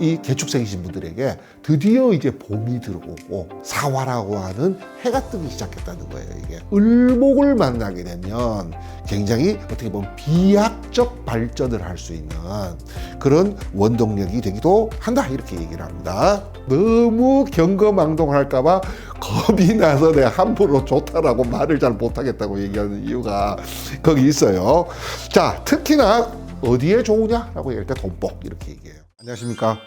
이 개축생이신 분들에게 드디어 이제 봄이 들어오고 사화라고 하는 해가 뜨기 시작했다는 거예요. 이게 을목을 만나게 되면 굉장히 어떻게 보면 비약적 발전을 할 수 있는 그런 원동력이 되기도 한다 이렇게 얘기를 합니다. 너무 경거망동할까봐 겁이 나서 내가 함부로 좋다라고 말을 잘 못하겠다고 얘기하는 이유가 거기 있어요. 자, 특히나 어디에 좋으냐라고 얘기할 때 돈복 이렇게 얘기해요. 안녕하십니까.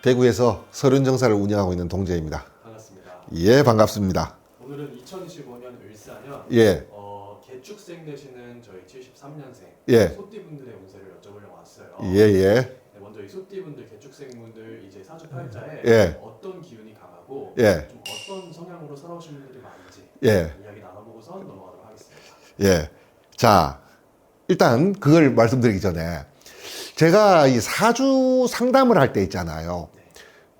대구에서 서른정사를 운영하고 있는 동재입니다. 반갑습니다. 예, 반갑습니다. 오늘은 2025년 을사년 예, 어, 개축생 되시는 저희 73년생 예. 소띠분들의 운세를 여쭤보려고 왔어요. 예, 예. 네, 먼저 이 소띠분들 개축생분들 이제 사주 팔자에 예. 어떤 기운이 강하고 예. 좀 어떤 성향으로 살아오신 분들이 많은지 예. 이야기 나눠보고서 넘어가도록 하겠습니다. 예. 자, 일단 그걸 말씀드리기 전에 제가 이 사주 상담을 할 때 있잖아요.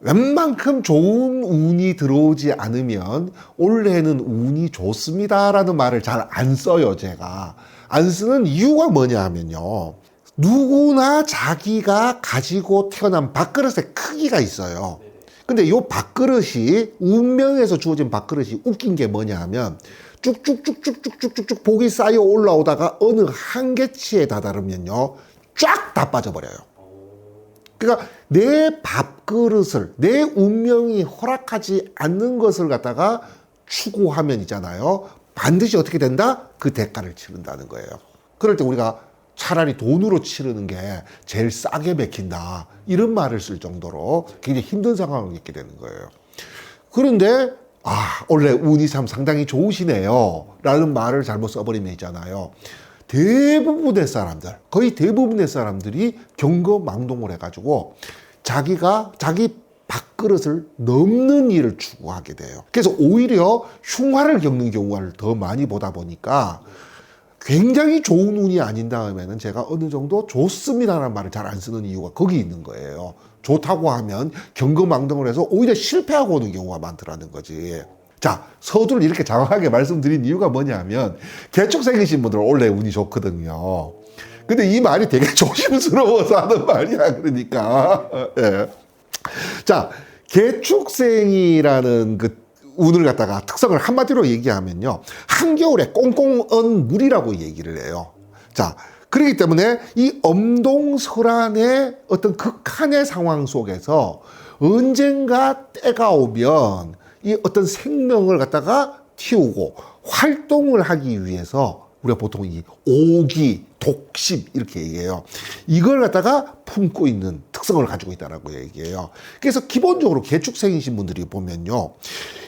웬만큼 좋은 운이 들어오지 않으면 올해는 운이 좋습니다라는 말을 잘 안 써요, 제가. 안 쓰는 이유가 뭐냐 하면요. 누구나 자기가 가지고 태어난 밥그릇의 크기가 있어요. 근데 이 밥그릇이 운명에서 주어진 밥그릇이 웃긴 게 뭐냐 하면 쭉쭉쭉쭉쭉쭉쭉 복이 쌓여 올라오다가 어느 한계치에 다다르면요 쫙 다 빠져버려요. 그러니까 내 밥그릇을 내 운명이 허락하지 않는 것을 갖다가 추구하면 있잖아요. 반드시 어떻게 된다? 그 대가를 치른다는 거예요. 그럴 때 우리가 차라리 돈으로 치르는 게 제일 싸게 맥힌다. 이런 말을 쓸 정도로 굉장히 힘든 상황을 겪게 되는 거예요. 그런데 아 원래 운이 참 상당히 좋으시네요 라는 말을 잘못 써버리면 있잖아요 대부분의 사람들 거의 대부분의 사람들이 경거 망동을 해가지고 자기가 자기 밥그릇을 넘는 일을 추구하게 돼요 그래서 오히려 흉화를 겪는 경우를 더 많이 보다 보니까 굉장히 좋은 운이 아닌 다음에는 제가 어느 정도 좋습니다라는 말을 잘 안 쓰는 이유가 거기 있는 거예요. 좋다고 하면 경거망동을 해서 오히려 실패하고 오는 경우가 많더라는 거지. 자, 서두를 이렇게 장황하게 말씀드린 이유가 뭐냐면 개축생이신 분들은 원래 운이 좋거든요. 근데 이 말이 되게 조심스러워서 하는 말이야. 그러니까. 예. 자, 개축생이라는 그 운을 갖다가 특성을 한마디로 얘기하면요. 한겨울에 꽁꽁 언 물이라고 얘기를 해요. 자, 그렇기 때문에 이 엄동설한의 어떤 극한의 상황 속에서 언젠가 때가 오면 이 어떤 생명을 갖다가 틔우고 활동을 하기 위해서 우리가 보통 이 오기, 독심 이렇게 얘기해요. 이걸 갖다가 품고 있는 특성을 가지고 있다라고 얘기해요. 그래서 기본적으로 개축생이신 분들이 보면요.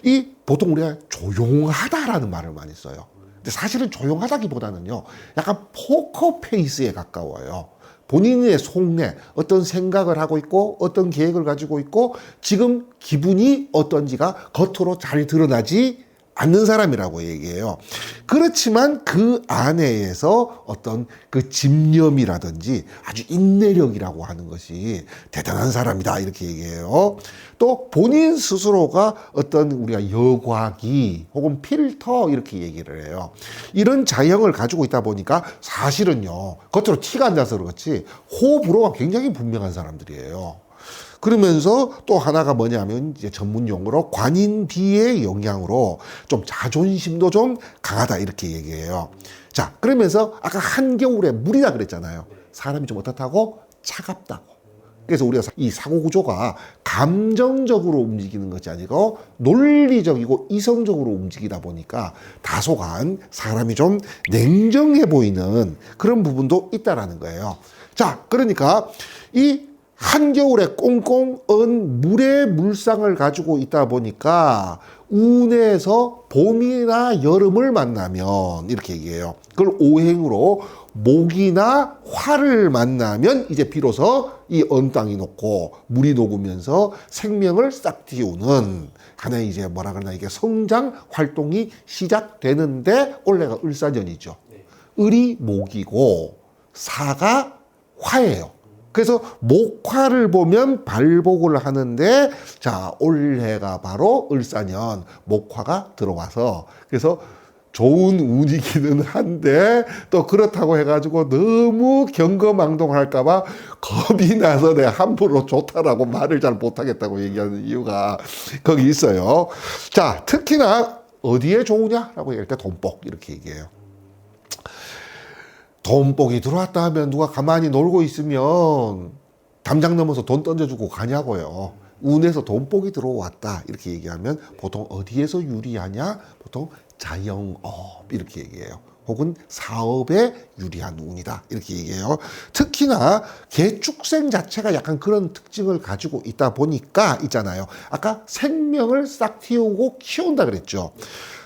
이 보통 우리가 조용하다라는 말을 많이 써요. 근데 사실은 조용하다기보다는요. 약간 포커 페이스에 가까워요. 본인의 속내, 어떤 생각을 하고 있고, 어떤 계획을 가지고 있고, 지금 기분이 어떤지가 겉으로 잘 드러나지 않는 사람이라고 얘기해요. 그렇지만 그 안에서 어떤 그 집념이라든지 아주 인내력이라고 하는 것이 대단한 사람이다. 이렇게 얘기해요. 또 본인 스스로가 어떤 우리가 여과기 혹은 필터 이렇게 얘기를 해요. 이런 자형을 가지고 있다 보니까 사실은요. 겉으로 티가 안 나서 그렇지 호불호가 굉장히 분명한 사람들이에요. 그러면서 또 하나가 뭐냐면 이제 전문 용어로 관인비의 영향으로 좀 자존심도 좀 강하다 이렇게 얘기해요. 자, 그러면서 아까 한겨울에 물이라 그랬잖아요. 사람이 좀 어떻다고? 차갑다고. 그래서 우리가 이 사고 구조가 감정적으로 움직이는 것이 아니고 논리적이고 이성적으로 움직이다 보니까 다소간 사람이 좀 냉정해 보이는 그런 부분도 있다라는 거예요. 자, 그러니까 이 한겨울에 꽁꽁 언 물의 물상을 가지고 있다 보니까 운에서 봄이나 여름을 만나면 이렇게 얘기해요. 그걸 오행으로 목이나 화를 만나면 이제 비로소 이 언땅이 녹고 물이 녹으면서 생명을 싹 틔우는 하나의 이제 뭐라 그러나 이게 성장 활동이 시작되는데 올해가 을사년이죠. 을이 목이고 사가 화예요. 그래서 목화를 보면 발복을 하는데 자 올해가 바로 을사년 목화가 들어와서 그래서 좋은 운이기는 한데 또 그렇다고 해가지고 너무 경거망동할까봐 겁이 나서 내가 함부로 좋다라고 말을 잘 못하겠다고 얘기하는 이유가 거기 있어요. 자, 특히나 어디에 좋으냐라고 얘기할 때 돈복 이렇게 얘기해요. 돈복이 들어왔다 하면 누가 가만히 놀고 있으면 담장 넘어서 돈 던져주고 가냐고요. 운에서 돈복이 들어왔다 이렇게 얘기하면 보통 어디에서 유리하냐? 보통 자영업 이렇게 얘기해요. 혹은 사업에 유리한 운이다 이렇게 얘기해요. 특히나 개축생 자체가 약간 그런 특징을 가지고 있다 보니까 있잖아요. 아까 생명을 싹 틔우고 키운다 그랬죠.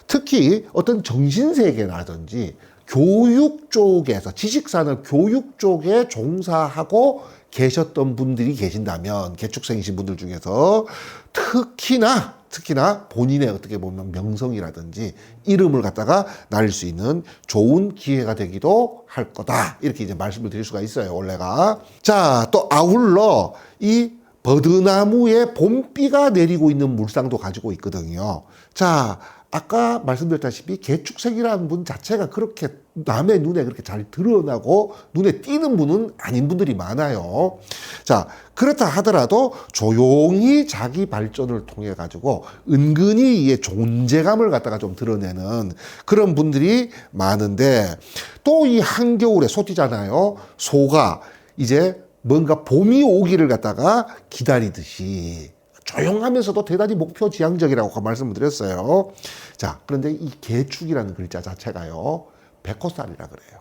특히 어떤 정신세계라든지 교육 쪽에서 지식산업 교육 쪽에 종사하고 계셨던 분들이 계신다면 개축생이신 분들 중에서 특히나 특히나 본인의 어떻게 보면 명성이라든지 이름을 갖다가 날릴 수 있는 좋은 기회가 되기도 할 거다. 이렇게 이제 말씀을 드릴 수가 있어요 원래가. 자 또 아울러 이 버드나무에 봄비가 내리고 있는 물상도 가지고 있거든요. 자 아까 말씀드렸다시피 개축색이라는 분 자체가 그렇게 남의 눈에 그렇게 잘 드러나고 눈에 띄는 분은 아닌 분들이 많아요. 자, 그렇다 하더라도 조용히 자기 발전을 통해 가지고 은근히 이의 존재감을 갖다가 좀 드러내는 그런 분들이 많은데 또 이 한겨울에 소띠잖아요. 소가 이제 뭔가 봄이 오기를 갖다가 기다리듯이 조용하면서도 대단히 목표 지향적이라고 아까 말씀을 드렸어요. 자, 그런데 이 개축이라는 글자 자체가요, 백호살이라 그래요.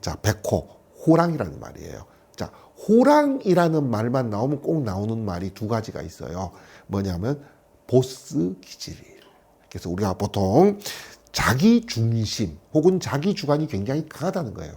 자, 백호, 호랑이라는 말이에요. 자, 호랑이라는 말만 나오면 꼭 나오는 말이 두 가지가 있어요. 뭐냐면, 보스 기질. 그래서 우리가 보통 자기 중심 혹은 자기 주관이 굉장히 강하다는 거예요.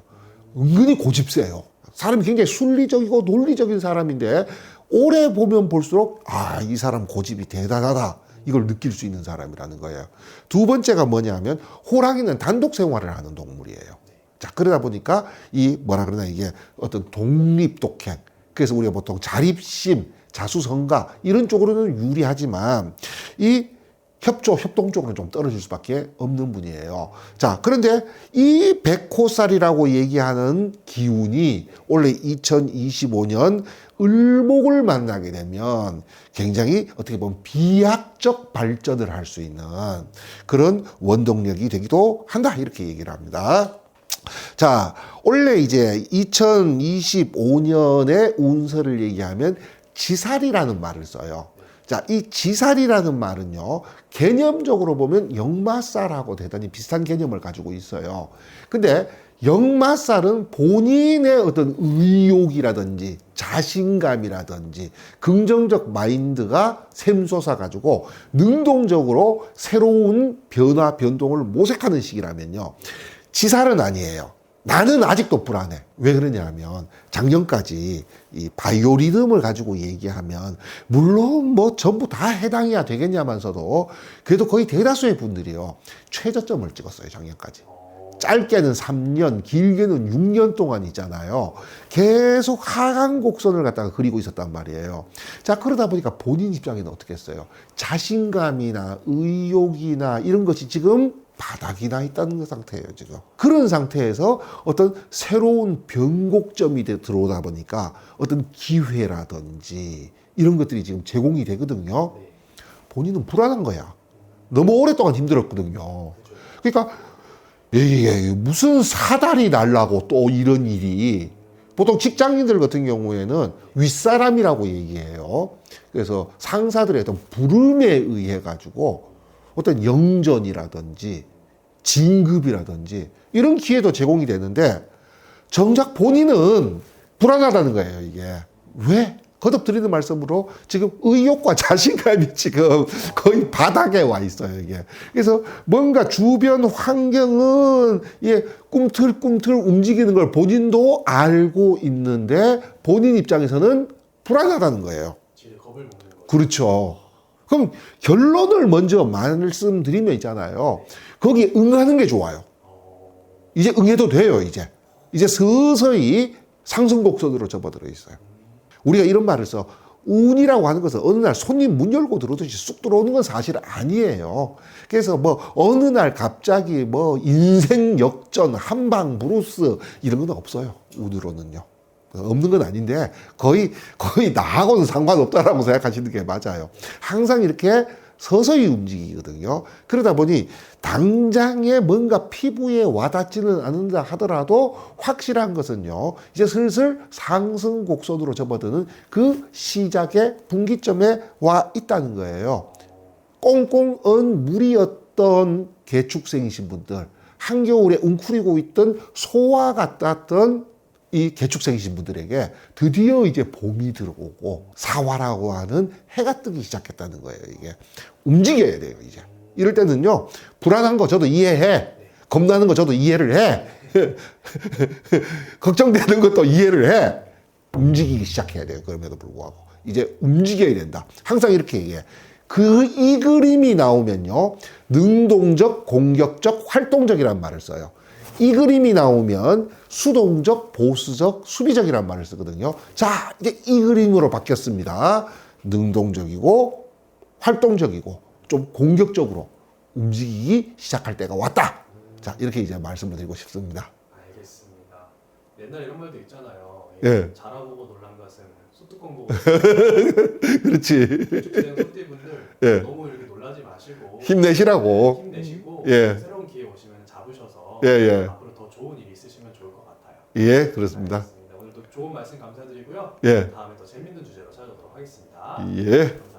은근히 고집세요. 사람이 굉장히 순리적이고 논리적인 사람인데 오래 보면 볼수록 아, 이 사람 고집이 대단하다. 이걸 느낄 수 있는 사람이라는 거예요. 두 번째가 뭐냐면 호랑이는 단독 생활을 하는 동물이에요. 자, 그러다 보니까 이 뭐라 그러나 이게 어떤 독립 독행. 그래서 우리가 보통 자립심, 자수성가 이런 쪽으로는 유리하지만 이 협조, 협동 쪽으로는 좀 떨어질 수밖에 없는 분이에요. 자, 그런데 이 백호살이라고 얘기하는 기운이 원래 2025년 을목을 만나게 되면 굉장히 어떻게 보면 비약적 발전을 할 수 있는 그런 원동력이 되기도 한다. 이렇게 얘기를 합니다. 자, 원래 이제 2025년의 운세를 얘기하면 지살이라는 말을 써요. 자, 이 지살이라는 말은요, 개념적으로 보면 역마살하고 대단히 비슷한 개념을 가지고 있어요. 근데 역마살은 본인의 어떤 의욕이라든지 자신감이라든지 긍정적 마인드가 샘솟아 가지고 능동적으로 새로운 변화, 변동을 모색하는 시기라면요. 지살은 아니에요. 나는 아직도 불안해. 왜 그러냐면 작년까지 이 바이오리듬을 가지고 얘기하면 물론 뭐 전부 다 해당해야 되겠냐면서도 그래도 거의 대다수의 분들이요 최저점을 찍었어요 작년까지. 짧게는 3년, 길게는 6년 동안 있잖아요. 계속 하강 곡선을 갖다가 그리고 있었단 말이에요. 자, 그러다 보니까 본인 입장에는 어떻게 했어요? 자신감이나 의욕이나 이런 것이 지금 바닥이 나 있다는 상태예요, 지금. 그런 상태에서 어떤 새로운 변곡점이 돼- 들어오다 보니까 어떤 기회라든지 이런 것들이 지금 제공이 되거든요. 본인은 불안한 거야. 너무 오랫동안 힘들었거든요. 그러니까 이게 무슨 사달이 날라고 또 이런 일이 보통 직장인들 같은 경우에는 윗사람이라고 얘기해요. 그래서 상사들의 어떤 부름에 의해 가지고 어떤 영전이라든지 진급이라든지 이런 기회도 제공이 되는데 정작 본인은 불안하다는 거예요, 이게. 왜? 거듭드리는 말씀으로 지금 의욕과 자신감이 지금 거의 바닥에 와 있어요, 이게. 그래서 뭔가 주변 환경은 예, 꿈틀꿈틀 움직이는 걸 본인도 알고 있는데 본인 입장에서는 불안하다는 거예요. 그렇죠. 그럼 결론을 먼저 말씀드리면 있잖아요. 거기에 응하는 게 좋아요. 이제 응해도 돼요, 이제. 이제 서서히 상승 곡선으로 접어들어 있어요. 우리가 이런 말을 써. 운이라고 하는 것은 어느 날 손님 문 열고 들어오듯이 쑥 들어오는 건 사실 아니에요. 그래서 뭐 어느 날 갑자기 뭐 인생 역전, 한방 브루스 이런 건 없어요. 운으로는요. 없는 건 아닌데 거의 거의 나하고는 상관없다라고 생각하시는 게 맞아요. 항상 이렇게 서서히 움직이거든요. 그러다 보니 당장에 뭔가 피부에 와닿지는 않는다 하더라도 확실한 것은요. 이제 슬슬 상승 곡선으로 접어드는 그 시작의 분기점에 와 있다는 거예요. 꽁꽁 언 물이었던 개축생이신 분들, 한겨울에 웅크리고 있던 소와 같았던 이 개축생이신 분들에게 드디어 이제 봄이 들어오고 사화라고 하는 해가 뜨기 시작했다는 거예요. 이게 움직여야 돼요. 이제 이럴 때는요 불안한 거 저도 이해해, 겁나는 거 저도 이해를 해, 걱정되는 것도 이해를 해. 움직이기 시작해야 돼요. 그럼에도 불구하고 이제 움직여야 된다. 항상 이렇게 얘기해. 그 이 그림이 나오면요 능동적, 공격적, 활동적이라는 말을 써요. 이 그림이 나오면 수동적, 보수적, 수비적이라는 말을 쓰거든요. 자, 이제 이 그림으로 바뀌었습니다. 능동적이고 활동적이고 좀 공격적으로 움직이기 시작할 때가 왔다. 자, 이렇게 이제 말씀을 드리고 싶습니다. 알겠습니다. 옛날 이런 말도 있잖아요. 예. 자라보고 놀란 것은 소뚜껑 보고 그렇지. 소띠분들 예. 너무 이렇게 놀라지 마시고 힘내시라고. 힘내시고 예. 예, 예. 앞으로 더 좋은 일이 있으시면 좋을 것 같아요. 예, 그렇습니다. 알겠습니다. 오늘도 좋은 말씀 감사드리고요. 예. 다음에 더 재밌는 주제로 찾아오도록 하겠습니다. 예.